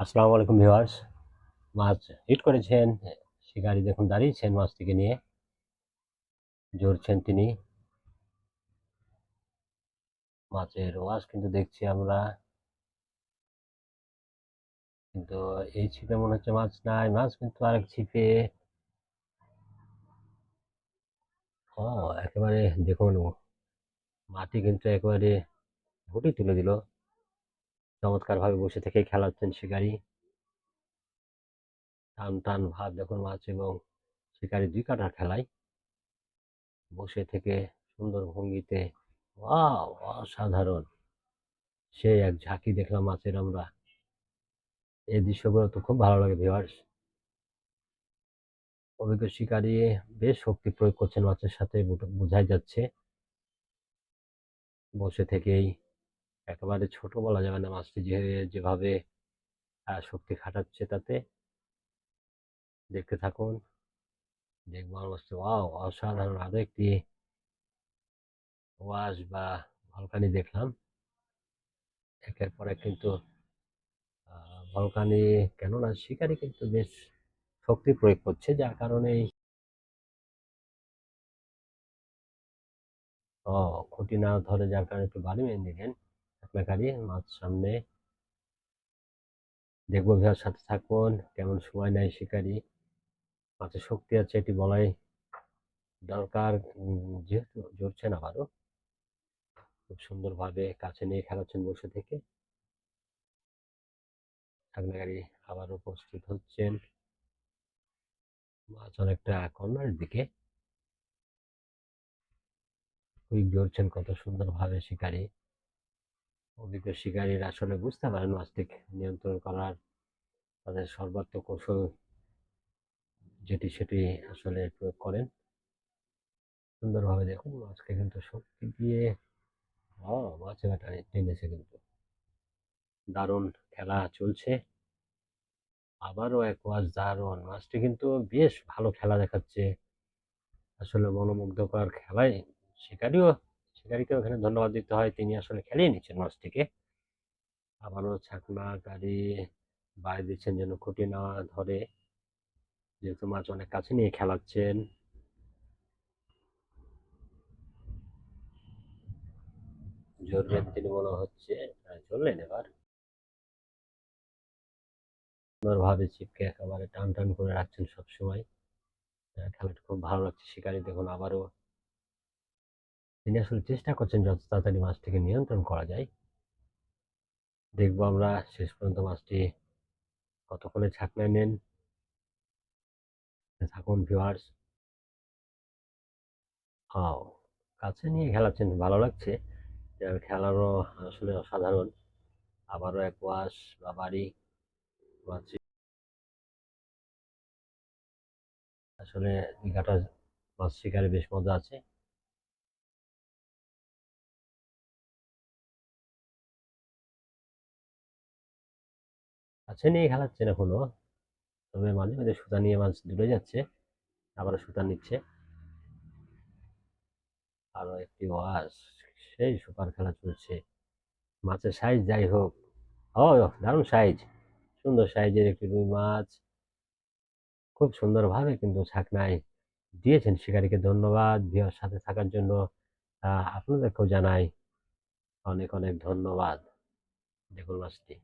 আসসালামু আলাইকুম ভিউয়ার্স। মাছ হিট করেছেন। শিকারি দেখুন দাঁড়িয়েছেন মাছটিকে নিয়ে। জড়ছেন তিনি। মাছের ওয়াশ কিন্তু দেখছি আমরা। কিন্তু এই ছিপে মনে হচ্ছে মাছ নাই। মাছ কিন্তু আরেক ছিপে। ও, একেবারে দেখুন মাটি কিন্তু একেবারে ঘুটি তুলে দিল। চমৎকার ভাবে বসে থেকে খেলাচ্ছেন শিকারি। টান টান ভাব যখন মাছ এবং শিকারি দুই কাটার খেলায়। বসে থেকে সুন্দর ভঙ্গিতে অসাধারণ। সে এক ঝাঁকি দেখলাম মাছের আমরা। এই দৃশ্যগুলো তো খুব ভালো লাগে ভিউয়ার্স অভিজ্ঞ শিকারি বেশ শক্তি প্রয়োগ করছেন মাছের সাথে বুঝ- বোঝাই যাচ্ছে। বসে থেকেই একেবারে ছোট বলা যাবে না মাছটি যে, যেভাবে শক্তি খাটাচ্ছে তাতে। দেখতে থাকুন। দেখব মাছটি, ওয়াও, অসাধারণ। আরও একটি ওয়াশ বা ভলকানি দেখলাম। একের পরে কিন্তু ভলকানি কেননা শিকারি কিন্তু বেশ শক্তি প্রয়োগ করছে, যার কারণে ও, খুঁটি না ধরে যার কারণে একটু বাড়ি মেরে নিলেন। আপনাকারী মাছ সামনে। দেখব ভিউয়ার সাথে থাকুন, কেমন সময় নেয় শিকারি মাছের শক্তি আছে, এটি বলাই দরকার। যেহেতু জড়ছেন আবারও। খুব সুন্দরভাবে কাছে নিয়ে খেলাচ্ছেন বসে থেকে। ঠাকুরগাড়ি আবারও প্রস্তুত হচ্ছেন। মাছ অনেকটা কর্নারের দিকে। কুইক জড়ছেন কত সুন্দরভাবে শিকারি অভিজ্ঞ শিকারীরা আসলে বুঝতে পারেন মাছটিকে নিয়ন্ত্রণ করার তাদের সর্বাত্মক কৌশল যেটি সেটি আসলে প্রয়োগ করেন। সুন্দরভাবে দেখুন মাছকে কিন্তু শক্তি দিয়ে মাছ এবার টেনেছে কিন্তু। দারুণ খেলা চলছে। আবারও এক মাছ দারুণ। মাছটি কিন্তু বেশ ভালো খেলা দেখাচ্ছে। আসলে মনোমুগ্ধকর খেলায় শিকারিও শিকারিকে ওখানে ধন্যবাদ দিতে হয়। তিনি আসলে খেলিয়ে নিচ্ছেন মাছটিকে আবারও ছাকনা, গাড়ি বাইরে দিচ্ছেন যেন খুঁটি না ধরে। যেহেতু মাছ অনেক কাছে নিয়ে খেলাচ্ছেন। জড়বেন তিনি মনে হচ্ছে। চললেন এবার। সুন্দরভাবে চিপকে একেবারে টান টান করে রাখছেন সবসময়। খেলাটা খুব ভালো লাগছে শিকারি। দেখুন, আবারও তিনি আসলে চেষ্টা করছেন যত তাড়াতাড়ি মাছটিকে নিয়ন্ত্রণ করা যায়। দেখব আমরা শেষ পর্যন্ত মাছটি কতক্ষণে ছাকনায় নেন। থাকুন ভিউয়ার্স হাও, কাছে নিয়ে খেলাচ্ছেন, ভালো লাগছে। খেলারও আসলে অসাধারণ। আবারও এক ওয়াশ বা বাড়ি আসলে দীঘাটা মাছ শিকারে বেশ মজা আছে। কাছে নিয়ে খেলাচ্ছেন এখনও তবে মাঝে মাঝে সুতা নিয়ে মাছ দূরে যাচ্ছে আবার সুতা নিচ্ছে। আরও একটি ওয়াশ সেই সুপার খেলা চলছে। মাছের সাইজ যাই হোক ও দারুণ সাইজ। সুন্দর সাইজের একটি রুই মাছ। খুব সুন্দরভাবে কিন্তু ছাকনায় দিয়েছেন শিকারীকে ধন্যবাদ। ভিওর সাথে থাকার জন্য আপনাদেরকেও জানাই অনেক অনেক ধন্যবাদ। দেখুন মাছটি।